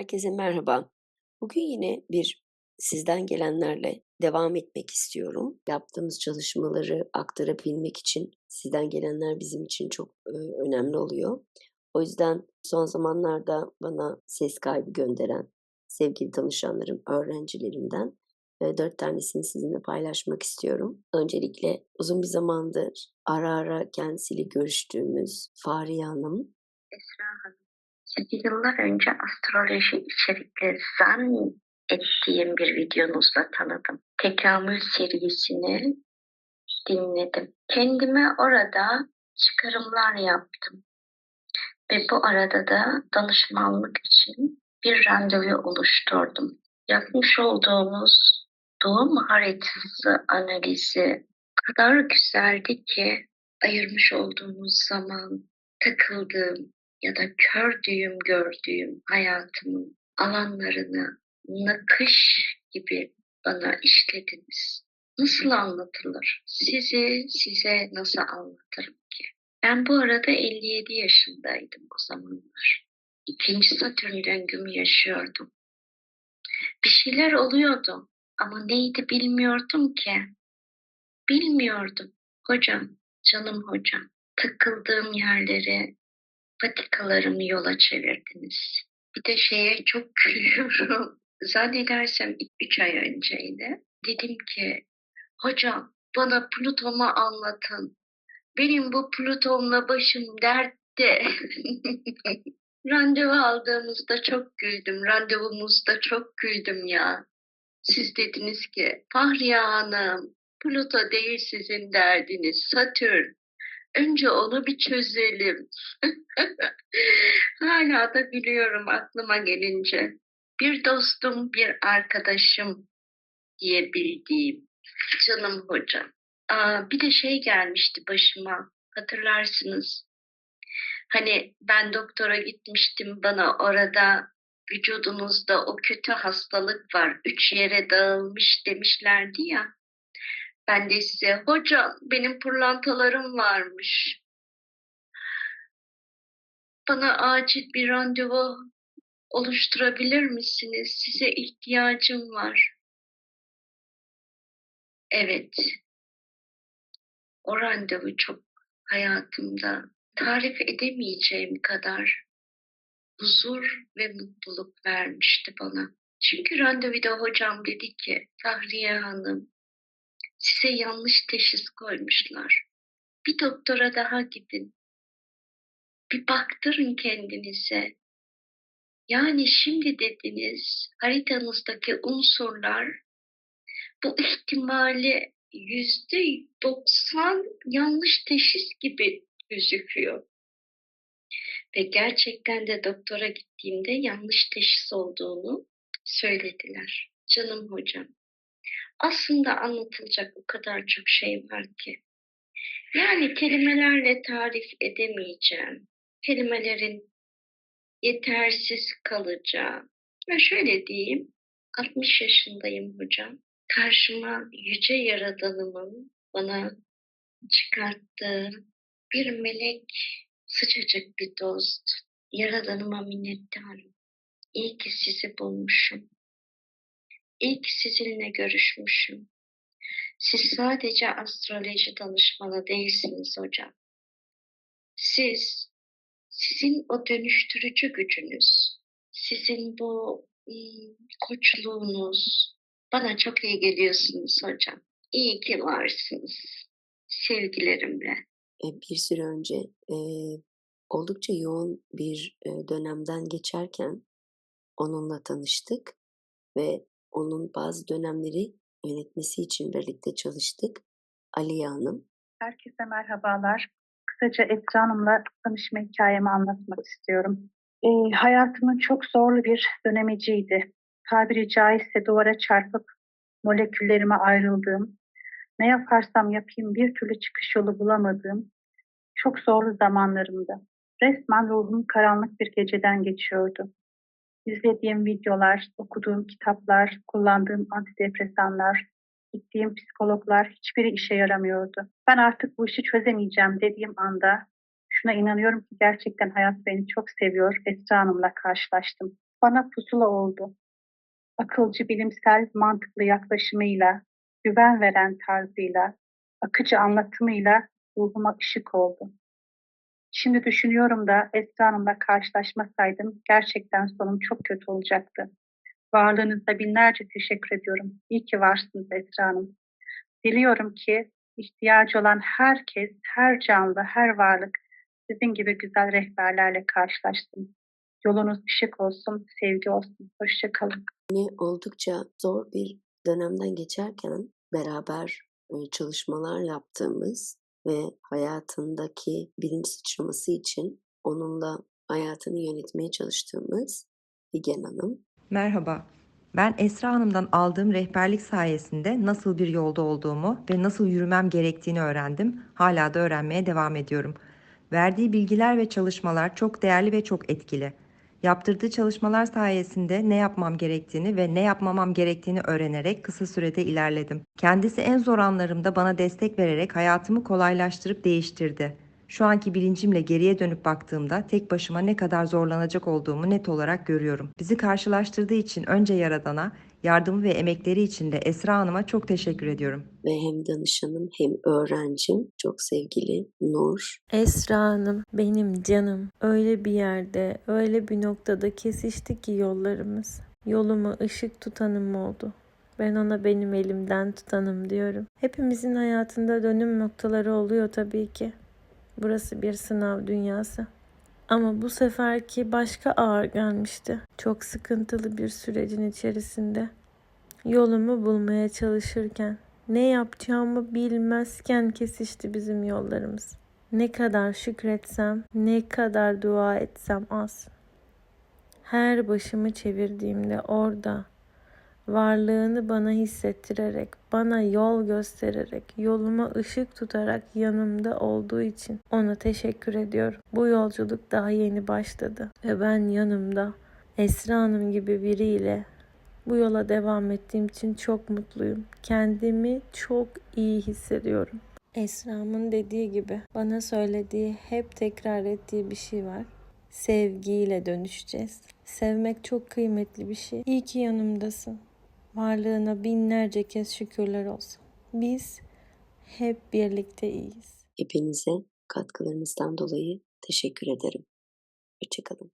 Herkese merhaba. Bugün yine bir sizden gelenlerle devam etmek istiyorum. Yaptığımız çalışmaları aktarabilmek için sizden gelenler bizim için çok e, önemli oluyor. O yüzden son zamanlarda bana ses kaybı gönderen sevgili danışanlarım, öğrencilerimden e, dört tanesini sizinle paylaşmak istiyorum. Öncelikle uzun bir zamandır ara ara kendisiyle görüştüğümüz Fahriye Hanım. Esra Hanım. Sizi yıllar önce astroloji içerikli zan ettiğim bir videonuzla tanıdım. Tekamül serisini dinledim. Kendime orada çıkarımlar yaptım. Ve bu arada da danışmanlık için bir randevu oluşturdum. Yapmış olduğumuz doğum haritası analizi kadar güzeldi ki ayırmış olduğumuz zaman takıldığım ya da kördüğüm gördüğüm hayatımın alanlarını nakış gibi bana işlediniz. Nasıl anlatılır? Sizi size nasıl anlatırım ki? Ben bu arada 57 yaşındaydım o zamanlar. İkinci Satürn döngümü yaşıyordum. Bir şeyler oluyordu ama neydi bilmiyordum ki. Bilmiyordum. Hocam, canım hocam. Takıldığım yerleri, patikalarımı yola çevirdiniz. Bir de şeye çok gülüyorum. Zannedersem 3 ay önceydi. Dedim ki, hocam bana Plüton'u anlatın. Benim bu Plüton'la başım dertte. Randevu aldığımızda çok güldüm. Randevumuzda çok güldüm ya. Siz dediniz ki Fahriye Hanım Pluto değil sizin derdiniz Satürn. Önce onu bir çözelim. Hala da gülüyorum aklıma gelince. Bir dostum, bir arkadaşım diyebildiğim canım hocam. Aa, bir de şey gelmişti başıma hatırlarsınız. Hani ben doktora gitmiştim bana orada vücudunuzda o kötü hastalık var. Üç yere dağılmış demişlerdi ya. Size hocam benim pırlantalarım varmış. Bana acil bir randevu oluşturabilir misiniz? Size ihtiyacım var. Evet. O randevu çok hayatımda tarif edemeyeceğim kadar huzur ve mutluluk vermişti bana. Çünkü randevuda hocam dedi ki Fahriye Hanım size yanlış teşhis koymuşlar. Bir doktora daha gidin. Bir baktırın kendinize. Yani şimdi dediniz haritanızdaki unsurlar bu ihtimali yüzde doksan yanlış teşhis gibi gözüküyor. Ve gerçekten de doktora gittiğimde yanlış teşhis olduğunu söylediler. Canım hocam. Aslında anlatılacak o kadar çok şey var ki. Yani kelimelerle tarif edemeyeceğim. Kelimelerin yetersiz kalacağı. Ve şöyle diyeyim, 60 yaşındayım hocam. Karşıma yüce yaradanımın bana çıkarttığı bir melek, sıcacık bir dost. Yaradanıma minnettarım. İyi ki sizi bulmuşum. Ki sizinle görüşmüşüm. Siz sadece astroloji danışmanı değilsiniz hocam. Siz, sizin o dönüştürücü gücünüz, sizin bu ım, koçluğunuz, bana çok iyi geliyorsunuz hocam. İyi ki varsınız. Sevgilerimle. E, bir süre önce e, oldukça yoğun bir e, dönemden geçerken onunla tanıştık ve onun bazı dönemleri yönetmesi için birlikte çalıştık. Aliye Hanım. Herkese merhabalar. Kısaca Esra Hanım'la tanışma hikayemi anlatmak istiyorum. E, hayatımın çok zorlu bir dönemeciydi. Tabiri caizse duvara çarpıp moleküllerime ayrıldığım, ne yaparsam yapayım bir türlü çıkış yolu bulamadığım çok zorlu zamanlarımda. Resmen ruhum karanlık bir geceden geçiyordu. İzlediğim videolar, okuduğum kitaplar, kullandığım antidepresanlar, gittiğim psikologlar hiçbiri işe yaramıyordu. Ben artık bu işi çözemeyeceğim dediğim anda şuna inanıyorum ki gerçekten hayat beni çok seviyor. Esra Hanım'la karşılaştım. bana pusula oldu. Akılcı, bilimsel, mantıklı yaklaşımıyla, güven veren tarzıyla, akıcı anlatımıyla ruhuma ışık oldu. Şimdi düşünüyorum da Esra Hanım'la karşılaşmasaydım gerçekten sonum çok kötü olacaktı. Varlığınızda binlerce teşekkür ediyorum. İyi ki varsınız Esra Hanım. Diliyorum ki ihtiyacı olan herkes, her canlı, her varlık sizin gibi güzel rehberlerle karşılaşsın. Yolunuz ışık olsun, sevgi olsun. Hoşçakalın. Oldukça zor bir dönemden geçerken beraber e, çalışmalar yaptığımız ve hayatındaki bilinç sıçraması için onunla hayatını yönetmeye çalıştığımız Figen Hanım. Merhaba. Ben Esra Hanım'dan aldığım rehberlik sayesinde nasıl bir yolda olduğumu ve nasıl yürümem gerektiğini öğrendim. Hala da öğrenmeye devam ediyorum. Verdiği bilgiler ve çalışmalar çok değerli ve çok etkili. Yaptırdığı çalışmalar sayesinde ne yapmam gerektiğini ve ne yapmamam gerektiğini öğrenerek kısa sürede ilerledim. Kendisi en zor anlarımda bana destek vererek hayatımı kolaylaştırıp değiştirdi. Şu anki bilincimle geriye dönüp baktığımda tek başıma ne kadar zorlanacak olduğumu net olarak görüyorum. Bizi karşılaştırdığı için önce Yaradan'a, yardımı ve emekleri için de Esra Hanım'a çok teşekkür ediyorum. ve hem danışanım hem öğrencim çok sevgili Nur. Esra Hanım benim canım öyle bir yerde öyle bir noktada kesişti ki yollarımız. Yoluma ışık tutanım oldu. Ben ona benim elimden tutanım diyorum. Hepimizin hayatında dönüm noktaları oluyor tabii ki. Burası bir sınav dünyası. Ama bu seferki başka ağır gelmişti. Çok sıkıntılı bir sürecin içerisinde. Yolumu bulmaya çalışırken, ne yapacağımı bilmezken kesişti bizim yollarımız. Ne kadar şükretsem, ne kadar dua etsem az. Her başımı çevirdiğimde orada varlığını bana hissettirerek, bana yol göstererek, yoluma ışık tutarak yanımda olduğu için ona teşekkür ediyorum. Bu yolculuk daha yeni başladı ve ben yanımda Esra Hanım gibi biriyle bu yola devam ettiğim için çok mutluyum. Kendimi çok iyi hissediyorum. Esra'mın dediği gibi bana söylediği, hep tekrar ettiği bir şey var. Sevgiyle dönüşeceğiz. Sevmek çok kıymetli bir şey. İyi ki yanımdasın. Varlığına binlerce kez şükürler olsun. Biz hep birlikte iyiyiz. Hepinize katkılarınızdan dolayı teşekkür ederim. Hoşçakalın.